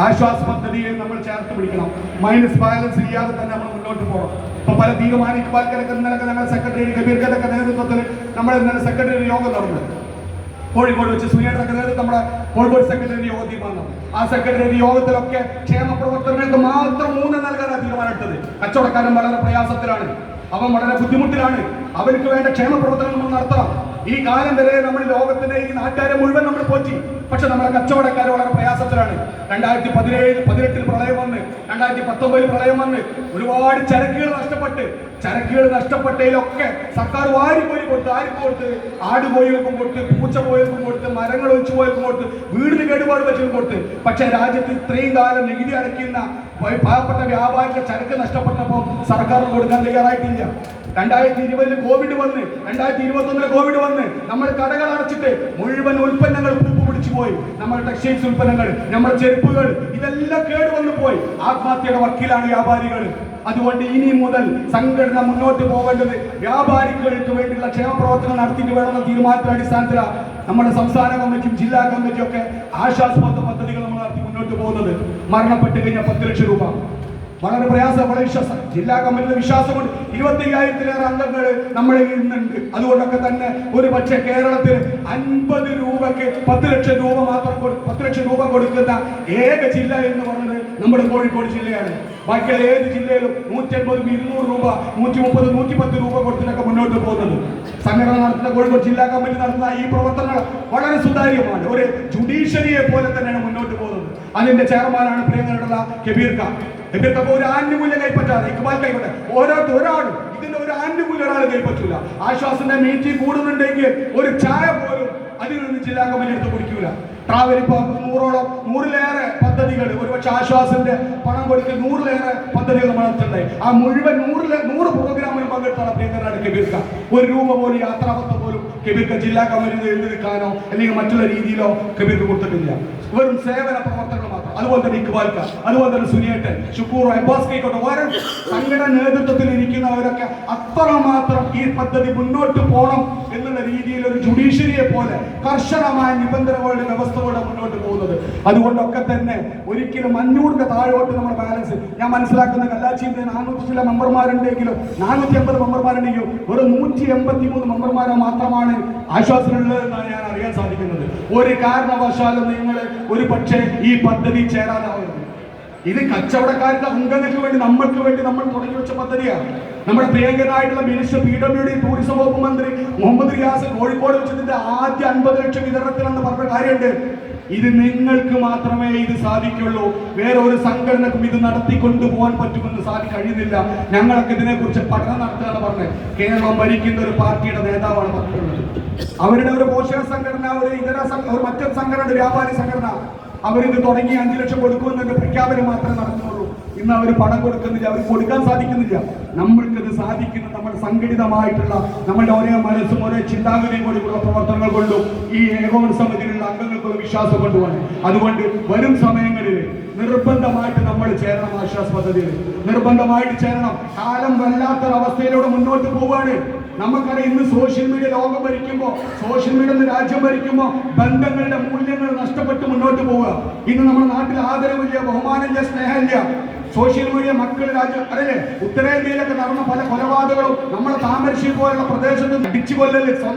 ആശ്വാസ പദ്ധതിയെ നമ്മൾ ചേർത്ത് പിടിക്കണം. മൈനസ് ബാലൻസ് ഇല്ലാതെ തന്നെ നമ്മൾ മുന്നോട്ട് പോകണം. ഇപ്പൊ പല തീരുമാനിക്കുവാൽക്കൊക്കെ നിലയ്ക്ക് ഞങ്ങളുടെ സെക്രട്ടറി കബീർക്കലൊക്കെ നേതൃത്വത്തിൽ നമ്മൾ സെക്രട്ടറി യോഗം നടന്നു. കോഴിക്കോട് വെച്ച് സുനിയുടെ നേതൃത്വം നമ്മുടെ കോഴിക്കോട് സെക്രട്ടറി യോഗം തീരുമാനം. ആ സെക്രട്ടറി യോഗത്തിലൊക്കെ ക്ഷേമ പ്രവർത്തനങ്ങൾക്ക് മാത്രം മൂന്ന് നൽകാനാണ് തീരുമാനമെടുത്തത് കച്ചവടക്കാരൻ വളരെ പ്രയാസത്തിലാണ്. അവൻ വളരെ ബുദ്ധിമുട്ടിലാണ്. അവർക്ക് വേണ്ട ക്ഷേമ പ്രവർത്തനങ്ങൾ നമ്മൾ നടത്തണം. ഈ കാലം വരെ നമ്മൾ ലോകത്തിന്റെ ഈ നാട്ടുകാരെ മുഴുവൻ നമ്മൾ പോറ്റി. പക്ഷെ നമ്മുടെ കച്ചവടക്കാർ വളരെ പ്രയാസത്തിലാണ്. രണ്ടായിരത്തി പതിനേഴ് പതിനെട്ടിൽ പ്രളയം വന്ന് രണ്ടായിരത്തി പത്തൊമ്പതിൽ പ്രളയം വന്ന് ഒരുപാട് ചരക്കുകൾ നഷ്ടപ്പെട്ട് ചരക്കുകൾ നഷ്ടപ്പെട്ടതിലൊക്കെ സർക്കാർ വാരി പോയി കൊടുത്ത് ആർക്ക് കൊടുത്ത് ആട് പോയവർക്കും കൊടുത്ത് പൂച്ച പോയവർക്കും കൊടുത്ത് മരങ്ങൾ ഒഴിച്ചു പോയി കൊടുത്ത് വീടിന് കേടുപാട് വെച്ചും കൊടുത്ത്. പക്ഷെ രാജ്യത്ത് ഇത്രയും കാലം നികുതി അടയ്ക്കുന്ന പാവപ്പെട്ട വ്യാപാരിയുടെ ചരക്ക് നഷ്ടപ്പെട്ടപ്പോൾ സർക്കാർ കൊടുക്കാൻ തയ്യാറായിട്ടില്ല. രണ്ടായിരത്തി ഇരുപതിൽ കോവിഡ് വന്ന് രണ്ടായിരത്തി ഇരുപത്തൊന്നിൽ കോവിഡ് വന്ന് നമ്മൾ കടകൾ അടച്ചിട്ട് മുഴുവൻ ഉൽപ്പന്നങ്ങൾ പൂപ്പ് പിടിച്ചു പോയി. നമ്മുടെ ടെക്സ്റ്റൈൽസ് ഉൽപ്പന്നങ്ങൾ നമ്മുടെ ചെരുപ്പുകൾ ഇതെല്ലാം കേടുവന്നു പോയി. ആത്മഹത്യയുടെ വക്കീലാണ് വ്യാപാരികൾ. അതുകൊണ്ട് ഇനി മുതൽ സംഘടന മുന്നോട്ട് പോകേണ്ടത് വ്യാപാരികൾക്ക് വേണ്ടിയുള്ള ക്ഷേമ പ്രവർത്തനം നടത്തിയിട്ട് വേണമെന്ന തീരുമാനത്തിന്റെ അടിസ്ഥാനത്തിലാണ് നമ്മുടെ സംസ്ഥാന കമ്മിറ്റിയും ജില്ലാ കമ്മിറ്റിയും ഒക്കെ ആശ്വാസ പദ്ധതികൾ നമ്മൾ നടത്തി മുന്നോട്ട് പോകുന്നത്. മരണപ്പെട്ട് കഴിഞ്ഞാൽ പത്ത് ലക്ഷം രൂപ. വളരെ പ്രയാസം വളരെ വിശ്വാസം. ജില്ലാ കമ്മിറ്റിയുടെ വിശ്വാസം കൊണ്ട് ഇരുപത്തി അയ്യായിരത്തിലേറെ അംഗങ്ങൾ നമ്മളെ ഇന്നുണ്ട്. അതുകൊണ്ടൊക്കെ തന്നെ ഒരു പക്ഷേ കേരളത്തിൽ അൻപത് രൂപക്ക് പത്ത് ലക്ഷം രൂപ മാത്രം കൊടുക്കുന്ന ഏക ജില്ല എന്ന് പറഞ്ഞത് നമ്മുടെ കോഴിക്കോട് ജില്ലയാണ്. ബാക്കിയുള്ള ഏത് ജില്ലയിലും നൂറ്റി അൻപതും ഇരുന്നൂറ് രൂപ നൂറ്റി മുപ്പത് നൂറ്റി പത്ത് രൂപ കൊടുത്തിട്ടൊക്കെ മുന്നോട്ട് പോകുന്നത്. സംഘടന നടത്തുന്ന കോഴിക്കോട് ജില്ലാ കമ്മിറ്റി നടത്തുന്ന ഈ പ്രവർത്തനങ്ങൾ വളരെ സുതാര്യമാണ്. ഒരു ജുഡീഷ്യറിയെ പോലെ തന്നെയാണ് മുന്നോട്ട് പോകുന്നത്. അതിന്റെ ചെയർമാനാണ് പ്രിയങ്കരുടെ കബീർ ഖാൻ എന്നിട്ട് ഒരു ആനുകൂല്യം കൈപ്പറ്റാതെ ഇക്ബാൽ കൈപ്പറ്റ ഓരോ ഒരാളും. ഇതിന്റെ ഒരു ആനുകൂല്യം ഒരാൾ കൈപ്പറ്റൂല. ആശ്വാസന്റെ മീറ്റിംഗ് കൂടുന്നുണ്ടെങ്കിൽ ഒരു ചായ പോലും അതിൽ നിന്ന് ജില്ലാ കമ്മിറ്റി എടുത്ത് കുടിക്കൂല. ട്രാവൽ ഇപ്പൊ നൂറോളം നൂറിലേറെ പദ്ധതികൾ ഒരുപക്ഷെ ആശ്വാസിന്റെ പണം കൊടുക്കൽ നൂറിലേറെ പദ്ധതികൾ നടത്തുന്നുണ്ടായി. ആ മുഴുവൻ നൂറിലെ നൂറ് പ്രോഗ്രാമിൽ പങ്കെടുത്താണ് പ്രിയങ്കരാണ് കബീർക്ക. ഒരു രൂപ പോലും യാത്രാപത്രം കബീർക്ക ജില്ലാ കമ്മിറ്റി എഴുതിക്കാനോ അല്ലെങ്കിൽ മറ്റുള്ള രീതിയിലോ കബീർക്ക് കൊടുത്തിട്ടില്ല. വെറും സേവന പ്രവർത്തനങ്ങൾ മാത്രം. അതുപോലെ തന്നെ ഇക്ബാൽക്ക അതുപോലെ തന്നെ സുനിയേട്ടൻ ഷുക്കൂർ അബ്ബാസ് കൈക്കോട്ടെ വരും. സംഘടന നേതൃത്വത്തിൽ ഇരിക്കുന്നവരൊക്കെ അത്രമാത്രം ഈ പദ്ധതി മുന്നോട്ട് പോകണം എന്നുള്ള രീതിയിൽ ഒരു ജുഡീഷ്യറിയെ പോലെ കർശനമായ നിബന്ധനകളുടെ വ്യവസ്ഥകളുടെ മുന്നോട്ട് പോകുന്നത് അതുകൊണ്ടൊക്കെ തന്നെ ഒരിക്കലും അഞ്ഞൂറിന്റെ താഴോട്ട് നമ്മുടെ ബാലൻസ് ഞാൻ മനസ്സിലാക്കുന്ന കല്ലാച്ചിന്റെ നാനൂറ്റി ചില മെമ്പർമാരുണ്ടെങ്കിലും നാനൂറ്റി അമ്പത് മെമ്പർമാരുണ്ടെങ്കിലും ഒരു നൂറ്റി എൺപത്തി മൂന്ന് മെമ്പർമാരെ മാത്രമാണ് ആശ്വാസമുള്ളതെന്നാണ് ഞാൻ അറിയാൻ സാധിക്കുന്നത്. ഒരു കാരണവശാലും നിങ്ങൾ ഒരു പക്ഷേ ഈ പദ്ധതി ചേരാനാവുന്നത് ഇത് കച്ചവടക്കാരുടെ അംഗങ്ങൾക്ക് വേണ്ടി നമ്മൾക്ക് വേണ്ടി നമ്മൾ തുടങ്ങി വെച്ച പദ്ധതിയാണ്. നമ്മുടെ പ്രിയങ്കനായിട്ടുള്ള minister P W D tourism വകുപ്പ് മന്ത്രി മുഹമ്മദ് റിയാസ് കോഴിക്കോട് വെച്ചതിന്റെ ആദ്യ അൻപത് ലക്ഷം വിതരണത്തിലെന്ന് പറഞ്ഞ കാര്യമുണ്ട്. ഇത് നിങ്ങൾക്ക് മാത്രമേ ഇത് സാധിക്കുള്ളൂ. വേറെ ഒരു സംഘടനക്കും ഇത് നടത്തിക്കൊണ്ടു പോകാൻ പറ്റുമെന്ന് സാധി കഴിയുന്നില്ല. ഞങ്ങളൊക്കെ ഇതിനെക്കുറിച്ച് പഠനം നടത്തുകയാണ് പറഞ്ഞത്. കേരളം ഭരിക്കുന്ന ഒരു പാർട്ടിയുടെ നേതാവാണ് പറഞ്ഞിട്ടുള്ളത്. അവരുടെ ഒരു പോഷക സംഘടന ഒരു ഇതര ഒരു മറ്റൊരു സംഘടന വ്യാപാരി സംഘടന. അവരിത് തുടങ്ങി അഞ്ചു ലക്ഷം കൊടുക്കുമെന്നൊക്കെ പ്രഖ്യാപനം മാത്രമേ നടത്തുന്നുള്ളൂ. ഇന്ന് അവർ പണം കൊടുക്കുന്നില്ല അവർ കൊടുക്കാൻ സാധിക്കുന്നില്ല. നമ്മൾക്കത് സാധിക്കുന്ന നമ്മൾ സംഘടിതമായിട്ടുള്ള നമ്മുടെ ഓരോ മനസ്സും ഓരോ ചിന്താഗതിയും കൂടിയുള്ള പ്രവർത്തനങ്ങൾ കൊണ്ടും ഈ ഏകോപന സമിതിയിലുള്ള അംഗങ്ങൾക്കുള്ള വിശ്വാസം കൊണ്ടുപോകാൻ അതുകൊണ്ട് വരും സമയങ്ങളിൽ നിർബന്ധമായിട്ട് നമ്മൾ ചേരണം ആശ്വാസ പദ്ധതിയിൽ. നിർബന്ധമായിട്ട് ചേരണം. കാലം വല്ലാത്തൊരവസ്ഥയിലൂടെ മുന്നോട്ട് പോവാണ് നമുക്കറിയാം ഇന്ന് സോഷ്യൽ മീഡിയ ലോകം ഭരിക്കുമ്പോൾ സോഷ്യൽ മീഡിയ ഇന്ന് രാജ്യം ഭരിക്കുമ്പോൾ ബന്ധങ്ങളുടെ മൂല്യങ്ങൾ നഷ്ടപ്പെട്ട് മുന്നോട്ട് പോവുക. ഇന്ന് നമ്മുടെ നാട്ടിൽ ആദരവില്ല ബഹുമാനമില്ല സ്നേഹമില്ല. സോഷ്യൽ മീഡിയ മക്കൾ രാജ്യം അറിയില്ലേ ഉത്തരേന്ത്യയിലൊക്കെ നടന്ന പല കൊലപാതകങ്ങളും നമ്മുടെ താമരശ്ശേരി പോലുള്ള പ്രദേശത്ത് അടിച്ചു കൊല്ലല്